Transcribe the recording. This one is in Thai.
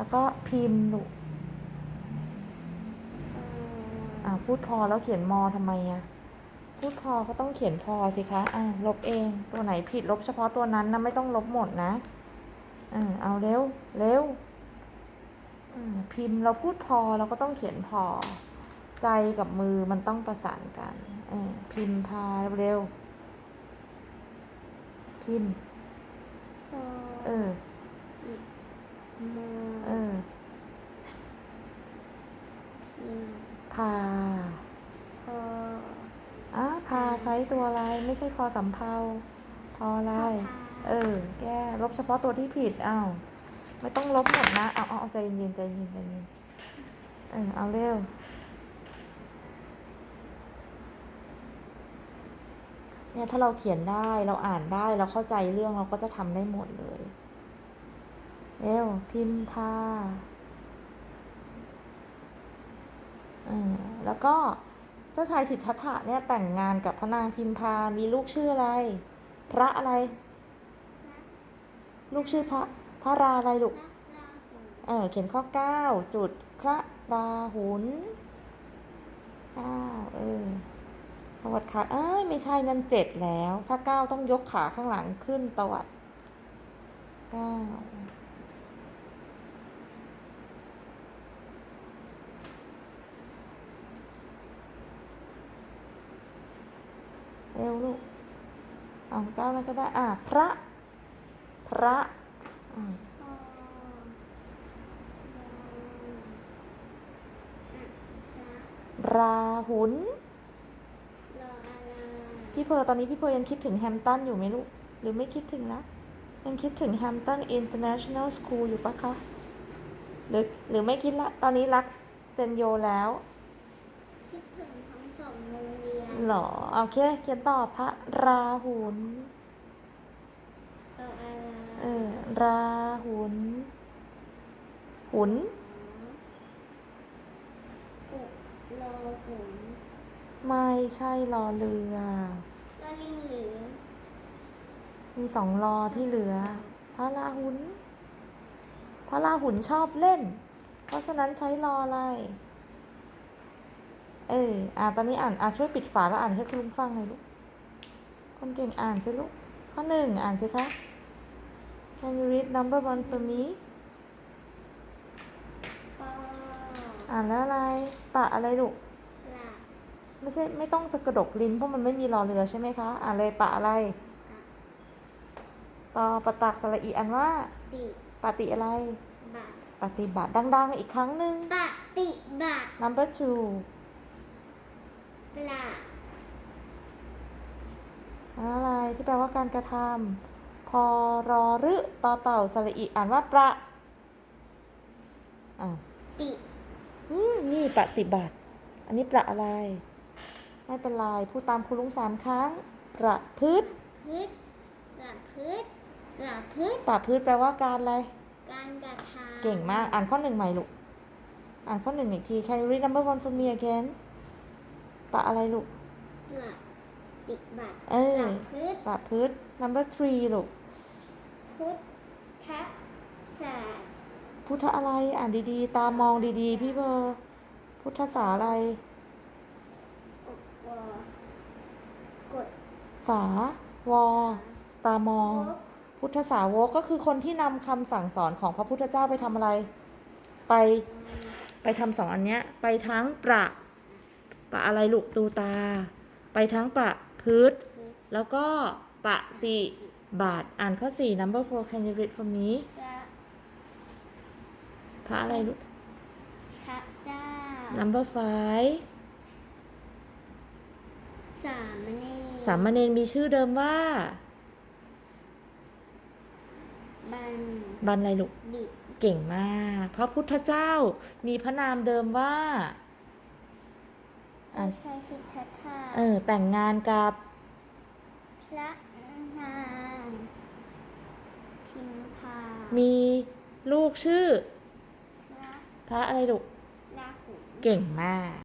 แล้วก็พิมพ์ลูกพออ่าพูดพอแล้วเขียนมอทำไมอะพูดพอก็ต้องเขียนพอสิคะ อ่าลบเอง ตัวไหนผิดลบเฉพาะตัวนั้นนะไม่ต้องลบหมดนะอ่าเอาเร็ว เร็วอ่าพิมพ์เราพูดพอเราก็ต้องเขียนพอ ใจกับมือมันต้องประสานกันเออพิมพ์พาเร็ว พิมพ์พอเออ มอเออพิมพ์พาพออะพาใช้ตัวอะไร ไม่ใช่พอสำเพาพออะไร เออ แก้ลบเฉพาะตัวที่ผิดอ้าวไม่ต้องลบหมดนะ เอาเอาเอาใจเย็นๆใจเย็นใจเย็นเออเอาเร็วเนี่ยถ้าเราเขียนได้เราอ่านได้เราเข้าใจเรื่องเราก็จะทำได้หมดเลย เร็วพิมพาแล้วก็เจ้าชายสิทธัตถะเนี่ยแต่งงานกับพระนางพิมพา มีลูกชื่ออะไร พระอะไร ลูกชื่อพระพระราอะไรลูก เออเขียนข้อเก้าจุดพระราหุลเก้าเออตวัดขาเอ้ยไม่ใช่นั่นเจ็ดแล้ว ถ้าเก้าต้องยกขาข้างหลังขึ้นตวัดเก้า เร็วลูกเอาเก้าแล้วก็ได้ อะพระ พระอืมพอพระราหุลรออะไรพี่เพอร์ตอนนี้พี่เพอร์ยังคิดถึงแฮมตันอยู่ไหมลูก หรือไม่คิดถึงนะยังคิดถึงแฮมตัน International School อยู่ปะคะ หรือหรือไม่คิดละ ตอนนี้รักเซนโยแล้ว คิดถึงทั้งสองโรงเรียนเหรอโอเคเขียนต่อพระราหุลรออะไรเออราหุลหุนอุรอหุนไม่ใช่รอเรือรอลิงหรือ มีสองรอที่เหลือ พระราหุลพระราหุลชอบเล่น เพราะฉะนั้นใช้รออะไร เออ อ่า ตอนนี้อ่าน อ่าช่วยปิดฝาแล้วอ่านให้คุณลุงฟังหน่อยลูก คนเก่งอ่านสิลูก ข้อหนึ่งอ่านสิคะ Can you read number one for me ปออ่านแล้วอะไรปะอะไรลูกปลาไม่ใช่ ไม่ต้องสะกระดกลิ้นเพราะมันไม่มีรอเรือใช่ไหมคะ อ่านเลยปะอะไร ต่อปะตักสระอีอันว่าติปฏิอะไรบัตปฏิบัติดัง ๆ อีกครั้งหนึ่งปฏิบัติ number two ปลาอะไรที่แปลว่าการกระทำพอรอรึต่อเต่าสระอีอ่านว่าประอ่าติอืมนี่ปฏิบัติ อันนี้ประอะไร ไม่เป็นไรพูดตามคุณลุงสามครั้ง ประพฤติพืชปลาพืชปลาพืชประพฤติแปลว่าการอะไร การกระทำเก่งมาก อ่านข้อหนึ่งใหม่ลูก อ่านข้อหนึ่งอีกที Can you read number one for me again ปะอะไรลูกปลาติบัติเออปลาพืชปะพฤติ number three ลูกพุทธศาสตร์พุทธอะไรอ่านดีๆ ตามองดีๆ พี่เบอร์พุทธศาอะไรอบวกฎสาวอตามองพบพุทธสาวกก็คือคนที่นำคำสั่งสอนของพระพุทธเจ้าไปทำอะไร ไปไปทำสองอันเนี้ย ไปทั้งประ ประอะไรลูกตูตา ไปทั้งประพฤติแล้วก็ปฏิบัติอ่านข้อสี่ number four can you read for me พระพระอะไรลูกพระเจ้า number five สามเณรสามเณรมีชื่อเดิมว่า บัณบันอะไรลูกฑิตเก่งมาก พระพุทธเจ้ามีพระนามเดิมว่า อะพระชายสิทธัตถะเออ แต่งงานกับพระนางพิมพามีลูกชื่อ พระพระอะไรลูก ราหุลเก่งมาก